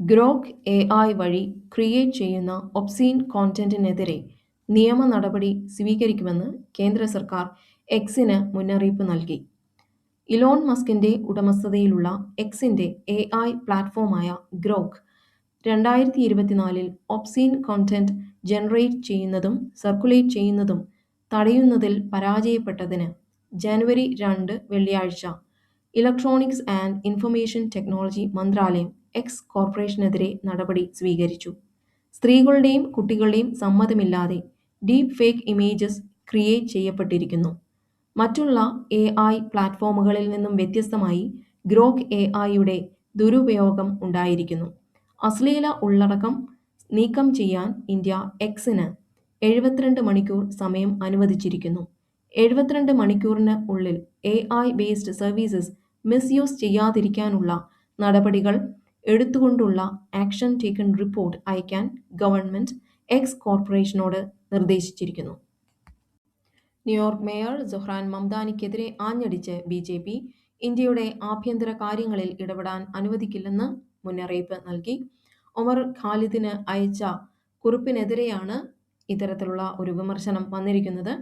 Grok A I വഴി create ചെയ്യുന്ന obscene കോണ്ടന്റിനെതിരെ നിയമ നടപടി സ്വീകരിക്കുമെന്ന് കേന്ദ്ര സർക്കാർ എക്സിന് മുന്നറിയിപ്പ് നൽകി. ഇലോൺ മസ്കിന്റെ ഉടമസ്ഥതയിലുള്ള എക്സിന്റെ എ ഐ പ്ലാറ്റ്ഫോമായ ഗ്രോക്ക് രണ്ടായിരത്തി ഇരുപത്തിനാലിൽ ഒബ്സീൻ കോണ്ടന്റ് ജനറേറ്റ് ചെയ്യുന്നതും സർക്കുലേറ്റ് ചെയ്യുന്നതും തടയുന്നതിൽ പരാജയപ്പെട്ടതിന് ജനുവരി രണ്ട് വെള്ളിയാഴ്ച ഇലക്ട്രോണിക്സ് ആൻഡ് ഇൻഫർമേഷൻ ടെക്നോളജി മന്ത്രാലയം എക്സ് കോർപ്പറേഷനെതിരെ നടപടി സ്വീകരിച്ചു. സ്ത്രീകളുടെയും കുട്ടികളുടെയും സമ്മതമില്ലാതെ ഡീപ് ഫേക്ക് ഇമേജസ് ക്രിയേറ്റ് ചെയ്യപ്പെട്ടിരിക്കുന്നു. മറ്റുള്ള എ ഐ പ്ലാറ്റ്ഫോമുകളിൽ നിന്നും വ്യത്യസ്തമായി ഗ്രോക്ക് എ ഐയുടെ ദുരുപയോഗം ഉണ്ടായിരിക്കുന്നു. അശ്ലീല ഉള്ളടക്കം നീക്കം ചെയ്യാൻ ഇന്ത്യ എക്സിന് എഴുപത്തിരണ്ട് മണിക്കൂർ സമയം അനുവദിച്ചിരിക്കുന്നു. എഴുപത്തിരണ്ട് മണിക്കൂറിന് ഉള്ളിൽ A I based services misuse ചെയ്യാതിരിക്കാനുള്ള നടപടികൾ എടുത്തുകൊണ്ടുള്ള ആക്ഷൻ ടേക്കൺ റിപ്പോർട്ട് അയക്കാൻ ഗവൺമെന്റ് എക്സ് കോർപ്പറേഷനോട് നിർദ്ദേശിച്ചിരിക്കുന്നു. ന്യൂയോർക്ക് മേയർ ജൊഹ്റാൻ മംദാനിക്കെതിരെ ആഞ്ഞടിച്ച് ബി ജെ പി ഇന്ത്യയുടെ ആഭ്യന്തര കാര്യങ്ങളിൽ ഇടപെടാൻ അനുവദിക്കില്ലെന്ന് മുന്നറിയിപ്പ് നൽകി. ഒമർ ഖാലിദിന് അയച്ച കുറിപ്പിനെതിരെയാണ് ഇത്തരത്തിലുള്ള ഒരു വിമർശനം വന്നിരിക്കുന്നത്.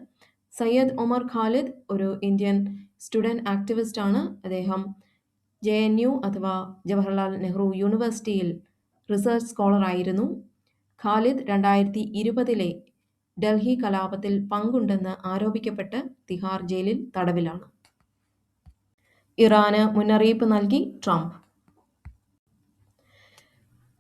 സയ്യദ് ഒമർ ഖാലിദ് ഒരു ഇന്ത്യൻ സ്റ്റുഡന്റ് ആക്ടിവിസ്റ്റ് ആണ് അദ്ദേഹം ജെ എൻ യു അഥവാ ജവഹർലാൽ നെഹ്റു യൂണിവേഴ്സിറ്റിയിൽ റിസർച്ച് സ്കോളർ ആയിരുന്നു ഖാലിദ് രണ്ടായിരത്തി ഇരുപതിലെ ഡൽഹി കലാപത്തിൽ പങ്കുണ്ടെന്ന് ആരോപിക്കപ്പെട്ട് തിഹാർ ജയിലിൽ തടവിലാണ്. ഇറാന് മുന്നറിയിപ്പ് നൽകി ട്രംപ്.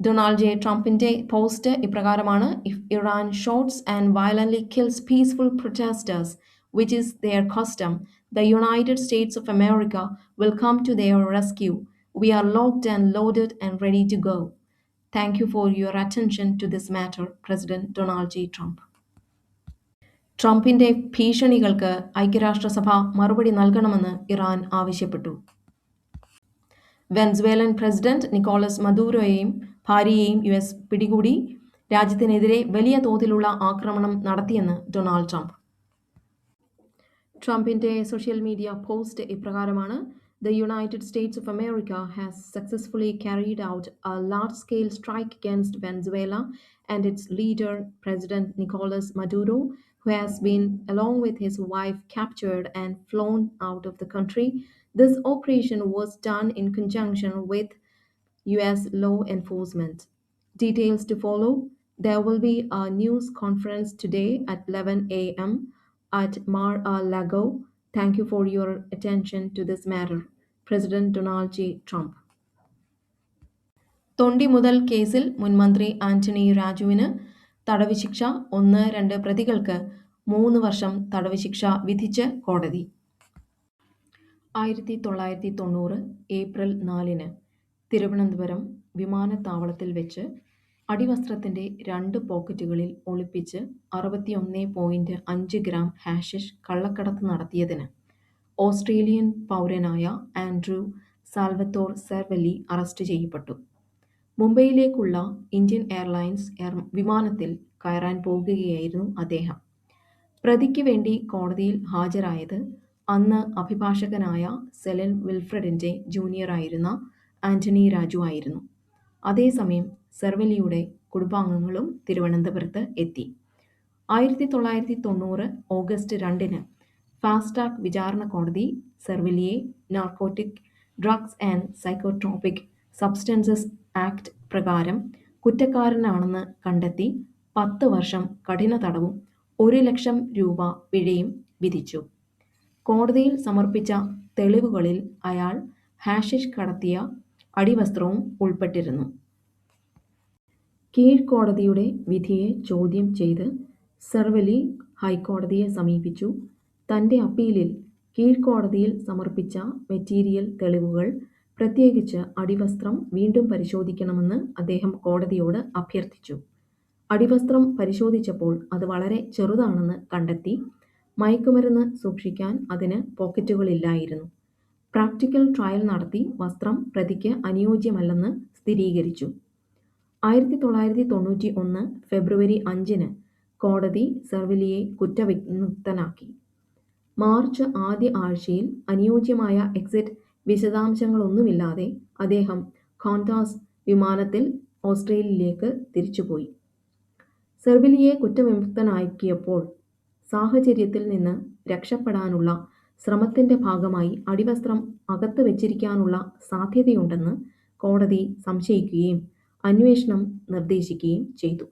ഡൊണാൾഡ് ജെ ട്രംപിന്റെ പോസ്റ്റ് ഇപ്രകാരമാണ് if Iran shots and violently kills peaceful protesters which is their custom the United States of America will come to their rescue. We are locked and loaded and ready to go. Thank you for your attention to this matter, President Donald J. Trump. ട്രംപിന്റെ ഭീഷണികൾക്ക് ഐക്യരാഷ്ട്രസഭ മറുപടി നൽകണമെന്ന് Iran ആവശ്യപ്പെട്ടു വെൻസ്വേലൻ president Nicolas മദൂരോയെയും ഭാര്യയെയും U S പിടികൂടി രാജ്യത്തിനെതിരെ വലിയ തോതിലുള്ള ആക്രമണം നടത്തിയെന്ന് ഡൊണാൾഡ് ട്രംപ് ട്രംപിന്റെ സോഷ്യൽ മീഡിയ പോസ്റ്റ് ഇപ്രകാരമാണ് The United States of America has successfully carried out a large scale strike against Venezuela and its leader, President Nicolas Maduro, who has been, along with his wife, captured and flown out of the country. This operation was done in conjunction with US law enforcement. Details to follow. There will be a news conference today at 11 a.m. at Mar a Lago. Thank you for your attention to this matter. President Donald J. Trump. തൊണ്ടി മുതൽ കേസിൽ മുൻമന്ത്രി ആന്റണി രാജുവിന് തടവ് ശിക്ഷ ഒന്ന് രണ്ട് പ്രതികൾക്ക് മൂന്ന് വർഷം തടവ് ശിക്ഷ വിധിച്ച് കോടതി ആയിരത്തി തൊള്ളായിരത്തി തൊണ്ണൂറ് ഏപ്രിൽ നാലിന് തിരുവനന്തപുരം വിമാനത്താവളത്തിൽ വെച്ച് അടിവസ്ത്രത്തിന്റെ രണ്ട് പോക്കറ്റുകളിൽ ഒളിപ്പിച്ച് അറുപത്തിയൊന്ന് പോയിന്റ് അഞ്ച് ഗ്രാം ഹാഷിഷ് കള്ളക്കടത്ത് നടത്തിയതിന്. ഓസ്ട്രേലിയൻ പൗരനായ ആൻഡ്രൂ സാൽവത്തോർ സെർവലി അറസ്റ്റ് ചെയ്യപ്പെട്ടു. മുംബൈയിലേക്കുള്ള ഇന്ത്യൻ എയർലൈൻസ് എയർ വിമാനത്തിൽ കയറാൻ പോകുകയായിരുന്നു അദ്ദേഹം. പ്രതിക്ക് വേണ്ടി കോടതിയിൽ ഹാജരായത് അന്ന് അഭിഭാഷകനായ സെലൻ വിൽഫ്രഡിന്റെ ജൂനിയറായിരുന്ന ആന്റണി രാജു ആയിരുന്നു. അതേസമയം സെർവലിയുടെ കുടുംബാംഗങ്ങളും തിരുവനന്തപുരത്ത് എത്തി. ആയിരത്തി തൊള്ളായിരത്തി തൊണ്ണൂറ് ഓഗസ്റ്റ് രണ്ടിന് ഫാസ്ടാഗ് വിചാരണ കോടതി സെർവലിയെ narcotic drugs and psychotropic substances act പ്രകാരം കുറ്റക്കാരനാണെന്ന് കണ്ടെത്തി പത്ത് വർഷം കഠിന തടവും ഒരു ലക്ഷം രൂപ പിഴയും വിധിച്ചു. കോടതിയിൽ സമർപ്പിച്ച തെളിവുകളിൽ അയാൾ ഹാഷിഷ് കടത്തിയ അടിവസ്ത്രവും ഉൾപ്പെട്ടിരുന്നു. കീഴ്ക്കോടതിയുടെ വിധിയെ ചോദ്യം ചെയ്ത് സെർവലി ഹൈക്കോടതിയെ സമീപിച്ചു. തന്റെ അപ്പീലിൽ കീഴ്ക്കോടതിയിൽ സമർപ്പിച്ച മെറ്റീരിയൽ തെളിവുകൾ പ്രത്യേകിച്ച് അടിവസ്ത്രം വീണ്ടും പരിശോധിക്കണമെന്ന് അദ്ദേഹം കോടതിയോട് അഭ്യർത്ഥിച്ചു. അടിവസ്ത്രം പരിശോധിച്ചപ്പോൾ അത് വളരെ ചെറുതാണെന്ന് കണ്ടെത്തി മയക്കുമരുന്ന് സൂക്ഷിക്കാൻ അതിന് പോക്കറ്റുകളില്ലായിരുന്നു. പ്രാക്ടിക്കൽ ട്രയൽ നടത്തി വസ്ത്രം പ്രതിക്ക് അനുയോജ്യമല്ലെന്ന് സ്ഥിരീകരിച്ചു ആയിരത്തി തൊള്ളായിരത്തി തൊണ്ണൂറ്റി ഒന്ന് ഫെബ്രുവരി അഞ്ചിന് കോടതി സെർവിലിയെ കുറ്റവിമുക്തനാക്കി മാർച്ച് ആദ്യ ആഴ്ചയിൽ അനുയോജ്യമായ എക്സിറ്റ് വിശദാംശങ്ങളൊന്നുമില്ലാതെ അദ്ദേഹം ഖോൺടാസ് വിമാനത്തിൽ ഓസ്ട്രേലിയയിലേക്ക് തിരിച്ചുപോയി. സെർവിലിയെ കുറ്റവിമുക്തനാക്കിയപ്പോൾ സാഹചര്യത്തിൽ നിന്ന് രക്ഷപ്പെടാനുള്ള ശ്രമത്തിന്റെ ഭാഗമായി അടിവസ്ത്രം അകത്ത് വെച്ചിരിക്കാനുള്ള സാധ്യതയുണ്ടെന്ന് കോടതി സംശയിക്കുകയും അന്വേഷണം നിർദ്ദേശിക്കുകയും ചെയ്തു.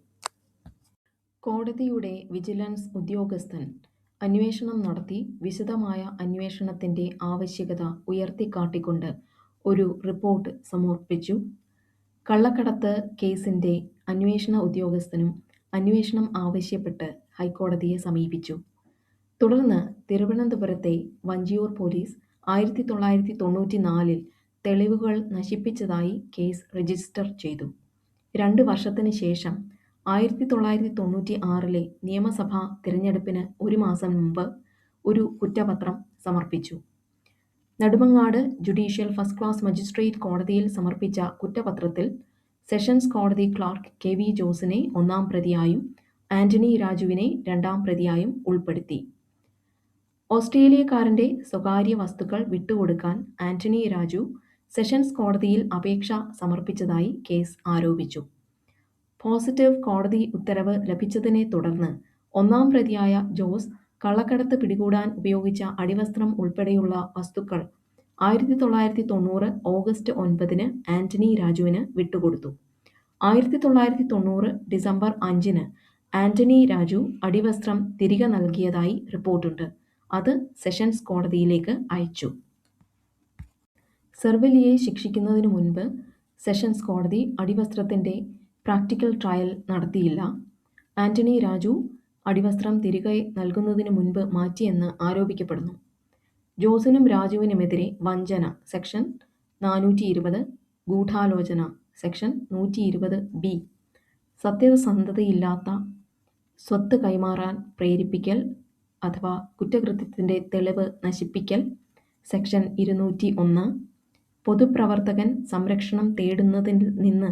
കോടതിയുടെ വിജിലൻസ് ഉദ്യോഗസ്ഥൻ അന്വേഷണം നടത്തി വിശദമായ അന്വേഷണത്തിന്റെ ആവശ്യകത ഉയർത്തിക്കാട്ടിക്കൊണ്ട് ഒരു റിപ്പോർട്ട് സമർപ്പിച്ചു. കള്ളക്കടത്ത് കേസിന്റെ അന്വേഷണ ഉദ്യോഗസ്ഥനും അന്വേഷണം ആവശ്യപ്പെട്ട് ഹൈക്കോടതിയെ സമീപിച്ചു. തുടർന്ന് തിരുവനന്തപുരത്തെ വഞ്ചിയൂർ പോലീസ് ആയിരത്തി തൊള്ളായിരത്തി തൊണ്ണൂറ്റി നാലിൽ തെളിവുകൾ നശിപ്പിച്ചതായി കേസ് രജിസ്റ്റർ ചെയ്തു. രണ്ട് വർഷത്തിന് ശേഷം ആയിരത്തി തൊള്ളായിരത്തി തൊണ്ണൂറ്റി ആറിലെ നിയമസഭാ തിരഞ്ഞെടുപ്പിന് ഒരു മാസം മുമ്പ് ഒരു കുറ്റപത്രം സമർപ്പിച്ചു. Nedumangad judicial first class magistrate കോടതിയിൽ സമർപ്പിച്ച കുറ്റപത്രത്തിൽ സെഷൻസ് കോടതി ക്ലാർക്ക് കെ. വി. ജോസിനെ ഒന്നാം പ്രതിയായും ആന്റണി രാജുവിനെ രണ്ടാം പ്രതിയായും ഉൾപ്പെടുത്തി. ഓസ്ട്രേലിയക്കാരന്റെ സ്വകാര്യ വസ്തുക്കൾ വിട്ടുകൊടുക്കാൻ ആന്റണി രാജു സെഷൻസ് കോടതിയിൽ അപേക്ഷ സമർപ്പിച്ചതായി കേസ് ആരോപിച്ചു. പോസിറ്റീവ് കോടതി ഉത്തരവ് ലഭിച്ചതിനെ തുടർന്ന് ഒന്നാം പ്രതിയായ ജോസ് കള്ളക്കടത്ത് പിടികൂടാൻ ഉപയോഗിച്ച അടിവസ്ത്രം ഉൾപ്പെടെയുള്ള വസ്തുക്കൾ ആയിരത്തി തൊള്ളായിരത്തി തൊണ്ണൂറ് ഓഗസ്റ്റ് ഒൻപതിന് ആന്റണി രാജുവിന് വിട്ടുകൊടുത്തു. ആയിരത്തി തൊള്ളായിരത്തി തൊണ്ണൂറ് ഡിസംബർ അഞ്ചിന് ആന്റണി രാജു അടിവസ്ത്രം തിരികെ നൽകിയതായി റിപ്പോർട്ടുണ്ട്. അത് സെഷൻസ് കോടതിയിലേക്ക് അയച്ചു. സെർവലിയെ ശിക്ഷിക്കുന്നതിനു മുൻപ് സെഷൻസ് കോടതി അടിവസ്ത്രത്തിന്റെ പ്രാക്ടിക്കൽ ട്രയൽ നടത്തിയില്ല. ആന്റണി രാജു അടിവസ്ത്രം തിരികെ നൽകുന്നതിന് മുൻപ് മാറ്റിയെന്ന് ആരോപിക്കപ്പെടുന്നു. ജോസിനും രാജുവിനുമെതിരെ വഞ്ചന സെക്ഷൻ നാനൂറ്റി ഇരുപത് ഗൂഢാലോചന സെക്ഷൻ നൂറ്റി ഇരുപത് ബി, സത്യസന്ധതയില്ലാത്ത സ്വത്ത് കൈമാറാൻ പ്രേരിപ്പിക്കൽ അഥവാ കുറ്റകൃത്യത്തിന്റെ തെളിവ് നശിപ്പിക്കൽ സെക്ഷൻ ഇരുന്നൂറ്റി ഒന്ന്, പൊതുപ്രവർത്തകൻ സംരക്ഷണം തേടുന്നതിൽ നിന്ന്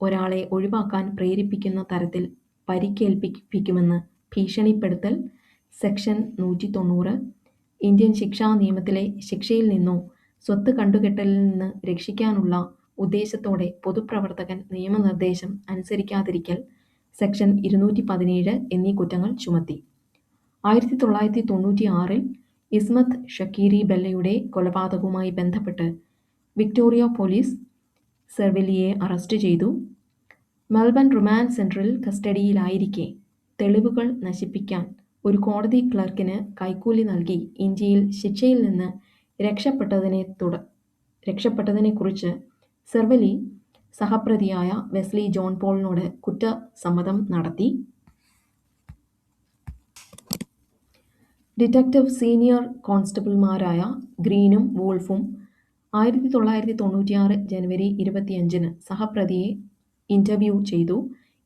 ഒരാളെ ഒഴിവാക്കാൻ പ്രേരിപ്പിക്കുന്ന തരത്തിൽ പരിക്കേൽപ്പിക്കുമെന്ന് ഭീഷണിപ്പെടുത്തൽ സെക്ഷൻ നൂറ്റി തൊണ്ണൂറ് ഇന്ത്യൻ ശിക്ഷാ നിയമത്തിലെ ശിക്ഷയിൽ നിന്നോ സ്വത്ത് കണ്ടുകെട്ടലിൽ നിന്ന് രക്ഷിക്കാനുള്ള ഉദ്ദേശത്തോടെ പൊതുപ്രവർത്തകൻ നിയമനിർദ്ദേശം അനുസരിക്കാതിരിക്കൽ സെക്ഷൻ ഇരുന്നൂറ്റിപതിനേഴ് എന്നീ കുറ്റങ്ങൾ ചുമത്തി. ആയിരത്തി തൊള്ളായിരത്തി തൊണ്ണൂറ്റി ആറിൽ ഇസ്മത്ത് ഷക്കീരി ബെല്ലയുടെ കൊലപാതകവുമായി ബന്ധപ്പെട്ട് വിക്ടോറിയ പോലീസ് സെർവിലിയെ അറസ്റ്റ് ചെയ്തു. മെൽബൺ റിമാൻഡ് സെന്ററിൽ കസ്റ്റഡിയിലായിരിക്കെ തെളിവുകൾ നശിപ്പിക്കാൻ ഒരു കോടതി ക്ലർക്കിന് കൈക്കൂലി നൽകി ഇന്ത്യയിൽ ശിക്ഷയിൽ നിന്ന് രക്ഷപ്പെട്ടതിനെ തുട രക്ഷപ്പെട്ടതിനെക്കുറിച്ച് സെർവലി സഹപ്രതിയായ വെസ്ലി ജോൺ പോളിനോട് കുറ്റസമ്മതം നടത്തി. ഡിറ്റക്ടീവ് സീനിയർ കോൺസ്റ്റബിൾമാരായ ഗ്രീനും വോൾഫും ആയിരത്തി തൊള്ളായിരത്തി തൊണ്ണൂറ്റിയാറ് ജനുവരി ഇരുപത്തിയഞ്ചിന് സഹപ്രതിയെ ഇന്റർവ്യൂ ചെയ്തു.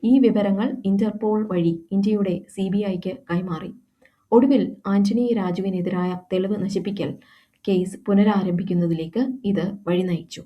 ഈ വിവരങ്ങൾ ഇന്റർപോൾ വഴി ഇന്ത്യയുടെ സി ബി ഐക്ക് കൈമാറി. ഒടുവിൽ ആന്റണി രാജുവിനെതിരായ തെളിവ് നശിപ്പിക്കൽ കേസ് പുനരാരംഭിക്കുന്നതിലേക്ക് ഇത് വഴിനയിച്ചു.